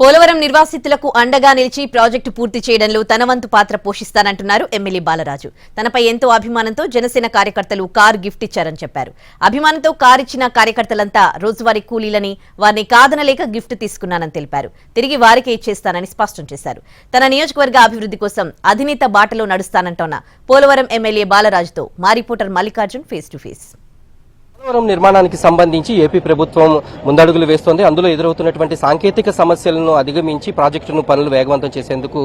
పోలవరం నిర్వాసితులకు అండగా నిలిచి ప్రాజెక్టు పూర్తి చేయడంలో తన వంతు పాత్ర పోషిస్తానంటున్నారు ఎమ్మెల్యే బాలరాజు. తనపై ఎంతో అభిమానంతో జనసేన కార్యకర్తలు కార్ గిఫ్ట్ ఇచ్చారని చెప్పారు. అభిమానంతో కార్ ఇచ్చిన కార్యకర్తలంతా రోజువారీ కూలీలని వారిని కాదనలేక గిఫ్ట్ తీసుకున్నానని తెలిపారు. తిరిగి వారికే ఇచ్చేస్తానని స్పష్టం చేశారు. తన నియోజకవర్గ అభివృద్ధి కోసం అధినేత బాటలో నడుస్తానంటోన్న పోలవరం ఎమ్మెల్యే బాలరాజుతో మా reporter Mallikarjun face to face. Polavaram నిర్మాణానికి సంబంధించి ఏపీ ప్రభుత్వం ముందడుగులు వేస్తోంది. అందులో ఎదురవుతున్నటువంటి సాంకేతిక సమస్యలను అధిగమించి ప్రాజెక్టును పనులు వేగవంతం చేసేందుకు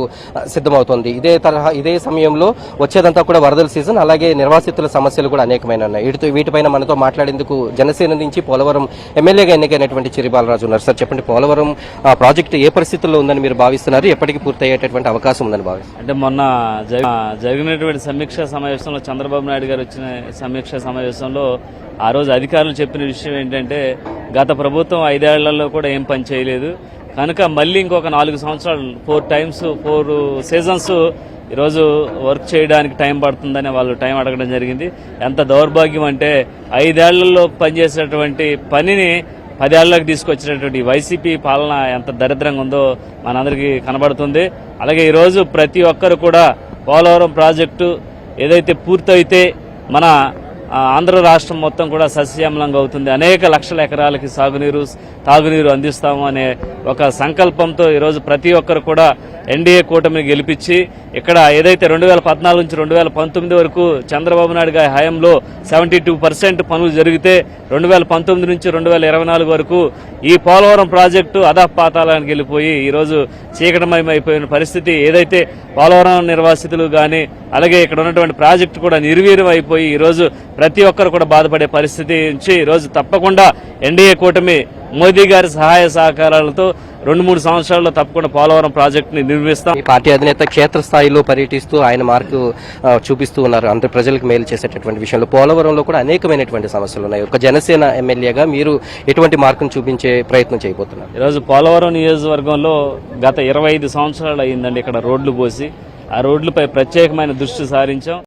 సిద్ధమవుతోంది. ఇదే తరహా ఇదే సమయంలో వచ్చేదంతా కూడా వరదల సీజన్ అలాగే నిర్వాసితుల సమస్యలు కూడా అనేకమైన ఉన్నాయి. వీటితో వీటిపైన మనతో మాట్లాడేందుకు జనసేన నుంచి పోలవరం ఎమ్మెల్యేగా ఎన్నికైనటువంటి చిరిబాలరాజు ఉన్నారు. సార్ చెప్పండి పోలవరం ఆ, ప్రాజెక్టు ఏ పరిస్థితుల్లో ఉందని మీరు భావిస్తున్నారు? ఎప్పటికీ పూర్తయ్యేటటువంటి అవకాశం ఉందని భావిస్తున్నారు? అంటే మొన్న జరిగినటువంటి సమీక్ష సమావేశంలో చంద్రబాబు నాయుడు గారు వచ్చిన సమీక్ష సమావేశంలో ఆ రోజు అధికారులు చెప్పిన విషయం ఏంటంటే గత ప్రభుత్వం ఐదేళ్ళలో కూడా ఏం పని చేయలేదు. కనుక మళ్ళీ ఇంకొక నాలుగు సంవత్సరాలు ఫోర్ టైమ్స్ ఫోర్ సీజన్స్ ఈరోజు వర్క్ చేయడానికి టైం పడుతుందని వాళ్ళు టైం అడగడం జరిగింది. ఎంత దౌర్భాగ్యం అంటే ఐదేళ్ళలో పనిచేసేటువంటి పనిని పదేళ్ళకు తీసుకొచ్చినటువంటి వైసీపీ పాలన ఎంత దరిద్రంగా ఉందో మనందరికీ కనబడుతుంది. అలాగే ఈరోజు ప్రతి ఒక్కరు కూడా పోలవరం ప్రాజెక్టు ఏదైతే పూర్తయితే మన ఆంధ్ర రాష్ట్రం మొత్తం కూడా సస్యశ్యామలంగా అవుతుంది. అనేక లక్షల ఎకరాలకి సాగునీరు తాగునీరు అందిస్తాము అనే ఒక సంకల్పంతో ఈరోజు ప్రతి ఒక్కరు కూడా ఎన్డీఏ కూటమిని గెలిపించి ఇక్కడ ఏదైతే రెండు వేల పద్నాలుగు నుంచి రెండు వేల పంతొమ్మిది వరకు చంద్రబాబు నాయుడు గారి హయాంలో సెవెంటీ టూ పర్సెంట్ పనులు జరిగితే రెండు వేల పంతొమ్మిది నుంచి రెండు వేల ఇరవై నాలుగు వరకు ఈ పోలవరం ప్రాజెక్టు అధపాతాలానికి వెళ్ళిపోయి ఈరోజు చీకటమయమైపోయిన పరిస్థితి. ఏదైతే పోలవరం నిర్వాసితులు కానీ అలాగే ఇక్కడ ఉన్నటువంటి ప్రాజెక్టు కూడా నిర్వీర్యం అయిపోయి ఈరోజు ప్రతి ఒక్కరు కూడా బాధపడే పరిస్థితి నుంచి ఈరోజు తప్పకుండా ఎన్డీఏ కూటమి మోదీ గారి సహాయ సహకారాలతో రెండు మూడు సంవత్సరాల్లో తప్పకుండా పోలవరం ప్రాజెక్టుని నిర్మిస్తాం. ఈ పార్టీ అధినేత క్షేత్రస్థాయిలో పర్యటిస్తూ ఆయన మార్కు చూపిస్తూ ఉన్నారు. అందరి ప్రజలకు మేలు చేసేటటువంటి విషయంలో పోలవరంలో కూడా అనేకమైనటువంటి సమస్యలు ఉన్నాయి. ఒక జనసేన ఎమ్మెల్యేగా మీరు ఎటువంటి మార్కును చూపించే ప్రయత్నం చేయబోతున్నారు? ఈరోజు పోలవరం నియోజకవర్గంలో గత ఇరవై ఐదు సంవత్సరాలు అయిందండి ఇక్కడ రోడ్లు పోసి. ఆ రోడ్లపై ప్రత్యేకమైన దృష్టి సారించాం.